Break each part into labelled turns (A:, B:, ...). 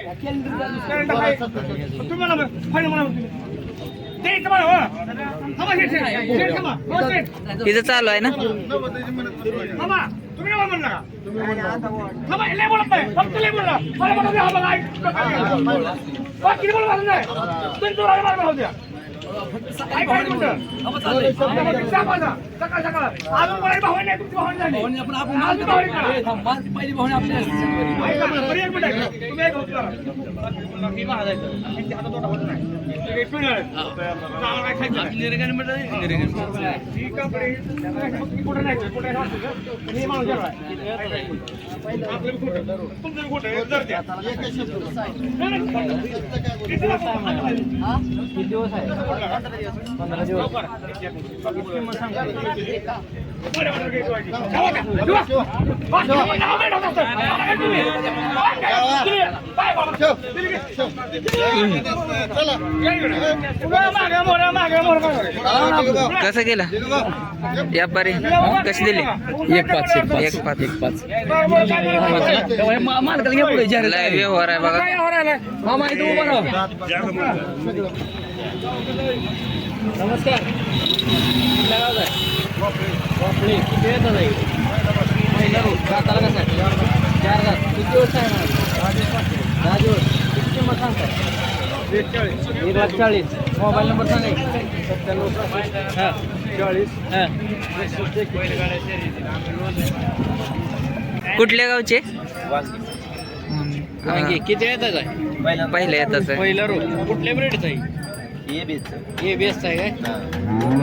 A: Current आहे.
B: चालू आहे ना
A: तुम्ही नाही. सकाळ, सकाळ. अजून कोणाची भावना नाही, तुमची भावना झाली. अजून भावना करा. ऐका, बरं, एक मिनिट ऐका. तुम्ही ऐका, उत्तर करा. मी महागायचं. किती हातात तोटा होत नाही. ते एक मिनिट. चांगलं काय खायचं नाही. ही कपडे, फक्त कुठं नाही, कुठं नाही असतं का? पण हे माणूस जरा आहे. आपलं बी खोटं. तुमचं बी खोटं आहे. जर द्या. नाही, नाही. किती दिवस आहे? लवकर. गेला किंमत सांगा. या इकडे.
B: कसं कशी दिली
C: एक पाच एक पाच
B: एक पाच
C: मालकाला घे पुढे
B: व्यवहार आहे बघा
A: व्यवहार आहे?
C: मामा इथं उभा राहा नमस्कार. कुठल्या गावात आहे? वापळी किती येतात आहे पहिला रोड दाताला कसा आहे चार दात किती दिवस आहे मग दहा दिवस. किती किंमत सांगताय? एक लाख चाळीस मोबाईल नंबर सांगा सत्त्याण्णव सहासष्ट हां. चाळीस. हां.
B: कुठल्या गावचे?
C: किती येतात आहे?
B: पहिले येतच आहे.
C: पहिला रोड कुठल्या ब्रेडचा आहे? आहे. काय?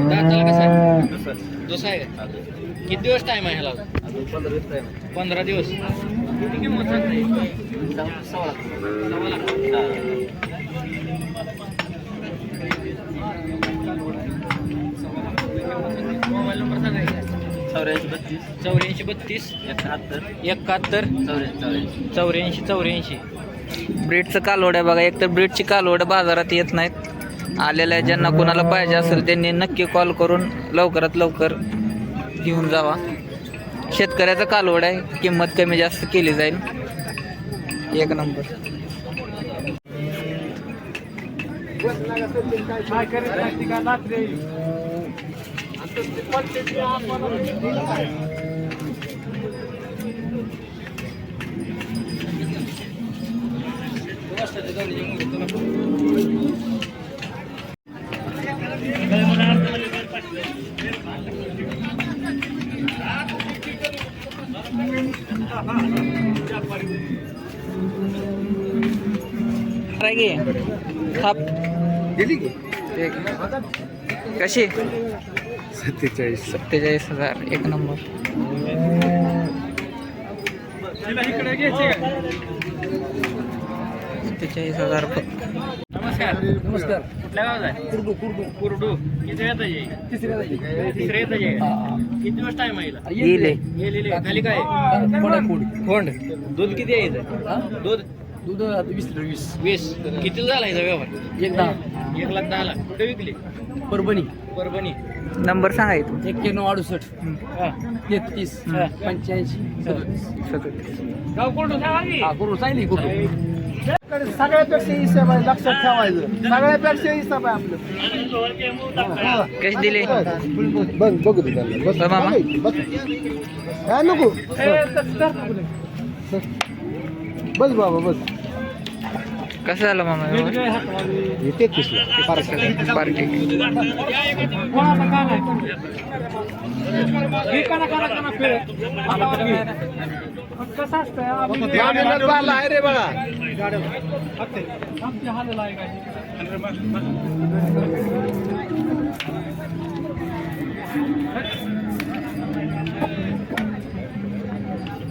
C: दाताला कसा आहे? दुसरा. आहे का? किती दिवस टाइम आहे ह्याला पंधरा दिवस किती किंमत सांगताय सव्वा लाख. मोबाईल नंबर सांगा
D: चौऱ्याऐंशी बत्तीस.
C: चौऱ्याऐंशी बत्तीस.
D: एकाहत्तर.
C: एकाहत्तर.
D: चौऱ्याऐंशी
C: चौऱ्याऐंशी. चौऱ्याऐंशी
B: ब्रीडचं कालवड आहे बघा. एक तर ब्रीडची कालवड बाजारात येत नाहीत. आलेल्या ज्यांना कोणाला पाहिजे असेल त्यांनी नक्की कॉल करून लवकरात लवकर घेऊन जावा. शेतकऱ्याचं कालवड आहे. किंमत कमी जास्त केली जाईल. एक नंबर. थाप। एक. कशी?
D: सत्तेचाळीस.
B: सत्तेचाळीस हज़ार एक नंबर. सत्तेचाळीस हज़ार फक्त.
C: नमस्कार. नमस्कार कुठल्या गावात आहे? कुरडू कुरडू. कुरडू. किती येत आहे तिसऱ्या तिसऱ्या येत आहे. किती दिवस टाइम आहे. खाली काय खोंड दूध किती आहे हिचं? दूध?
D: दूध वीस लिटर वीस.
C: वीस. किती झाला हिचा व्यवहार?
D: एक दहा.
C: एक लाख दहा लाख कुठे विकली?
D: परभणी.
C: परभणी.
B: नंबर सांगायचं
D: एक्क्याण्णव अडुसष्ट. तेहतीस. पंच्याऐंशी सदतीस.
B: सदतीस
A: गाव कोणतं सांगा की?
D: हा करून सांगितली कुठून
E: सगळ्यापेक्षा हिसाब आहे लक्षात ठेवायचं. सगळ्यापेक्षा हिसाब आहे आपलं.
B: कशी दिली?
E: बघ बघू दे त्यांना. बस.
B: बघ मामा.
E: बस. काय नको. बस बाबा बस.
B: कसं झालं मामा? व्यवहार?
E: येते तिसला
B: पार्टी.
A: कसं असतं? आम्ही
E: आहे रे बघा
A: आमची हालत आहे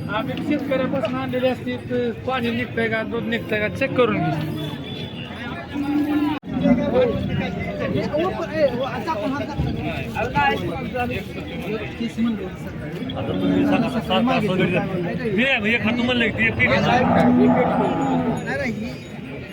A: आम्ही शेतकऱ्यापासून आणलेले असते तर पाणी निघतंय का दूध निघतंय का चेक करून घे
E: काय दाखवा द्या हा. तुम्ही शिजवून नाही?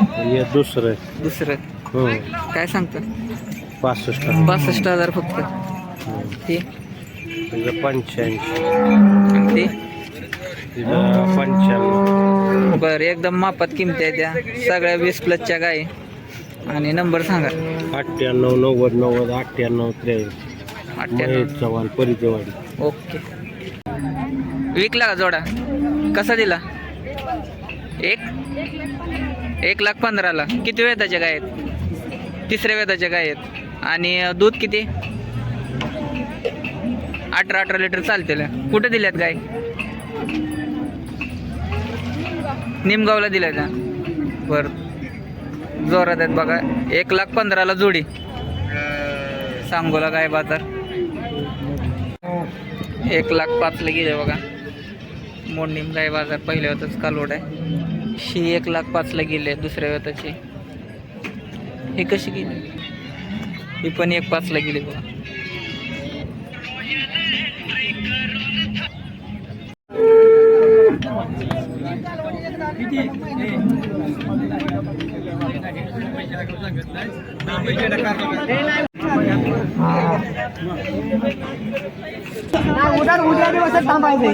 E: हे
F: दुसरं
B: दुसरं.
F: हो.
B: काय सांगतं?
F: पासष्ट
B: पासष्ट हजार फक्त. ते
F: तिचं पंच्याऐंशी.
B: आणि ते
F: तिचं पंच्याण्णव.
B: बरं एकदम मापात किमती आहे त्या सगळ्या वीस प्लसच्या गाय आणि नंबर सांगा.
F: अठ्ठ्याण्णव नव्वद नव्वद अठ्ठ्याण्णव त्र्याऐंशी.
B: अठ्ठ्याण्णव.
F: चव्हाण परिचयवाडी
B: ओके. विकला का जोडा? कसा दिला? एक? एक लाख पंधराला. किती वेताच्या गाय आहेत? तिसऱ्या वेताच्या गाय आहेत. आणि दूध किती? अठरा अठरा लिटर चालतील. कुठे दिल्यात गाय? निमगावला दिल्यात का बरं. जोरात आहेत बघा. एक लाख पंधराला जोडी. सांगोला गाय बाजार. एक लाख पाचला गेले बघा. मोडणीम गाय बाजार पहिल्या होतच कालवड आहे. शी एक लाख पाचला गेले दुसऱ्या वेताची ही कशी गेली? ही पण एक पाचला गेली बघा.
E: उद्या उद्या दिवस थांबायचं